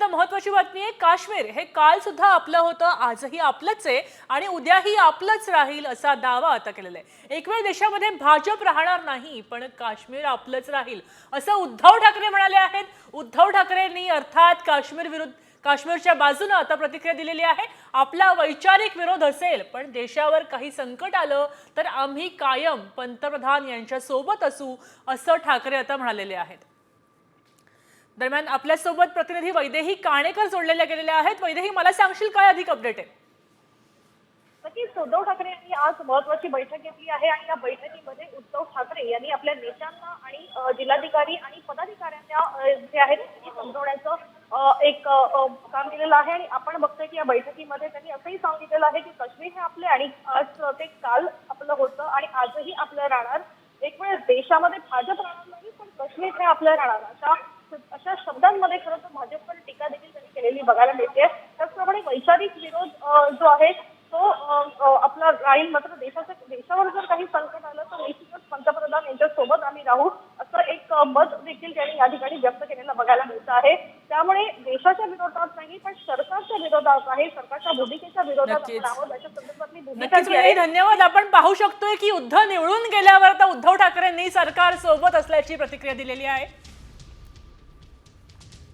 अत्यंत महत्वाची बातमी आहे. काश्मीर हे काल सुद्धा आपलं होतं आजही आपलंच आहे आणि उद्याही आपलंच राहील असा दावा आता केलेला आहे. एक वेळ देशामध्ये भाजप राहणार नाही पण काश्मीर आपलंच राहील असं उद्धव ठाकरे म्हणाले आहेत. उद्धव ठाकरेंनी अर्थात काश्मीर विरुद्ध काश्मीरच्या बाजूनं आता प्रतिक्रिया दिलेली आहे. आपला वैचारिक विरोध असेल पण देशावर काही संकट आलं तर आम्ही कायम पंतप्रधान यांच्या सोबत असू असं ठाकरे आता म्हणालेले आहेत. दरम्यान आपल्यासोबत प्रतिनिधी वैदेही काणेकर जोडलेल्या गेलेल्या आहेत. वैदेही मला सांगशील काय अधिक अपडेट आहे? नक्कीच उद्धव ठाकरे यांनी आज महत्वाची बैठक घेतली आहे आणि या बैठकीमध्ये उद्धव ठाकरे यांनी आपल्या नेत्यांना आणि जिल्हाधिकारी आणि पदाधिकाऱ्यांना जे आहेत त्यांनी समजवण्याचं एक काम केलेलं आहे. आणि आपण बघतोय की या बैठकीमध्ये त्यांनी असंही सांगितलेलं आहे की काश्मीर हे आपले आणि आज ते काल आपलं होतं आणि आजही आपलं राहणार. एक वेळ देशामध्ये भाजप राहणार नाही पण काश्मीर हे आपलं राहणार. अशा अशा शब्दांमध्ये खरं तर भाजपवर टीका देखील त्यांनी केलेली बघायला मिळते. त्याचप्रमाणे वैचारिक विरोध जो आहे तो आपला राहील मात्र देशाच्या देशावर जर काही संकट आलं तर निश्चितच पंतप्रधान यांच्या सोबत आम्ही राहू असं एक मत देखील त्यांनी या ठिकाणी व्यक्त केलेलं बघायला मिळतं आहे. त्यामुळे देशाच्या विरोधात नाही पण सरकारच्या विरोधात आहे सरकारच्या भूमिकेच्या विरोधात आहोत. याच्या संदर्भातली भूमिका धन्यवाद. आपण पाहू शकतोय की युद्ध निवडून गेल्यावर आता उद्धव ठाकरेंनी सरकार सोबत असल्याची प्रतिक्रिया दिलेली आहे.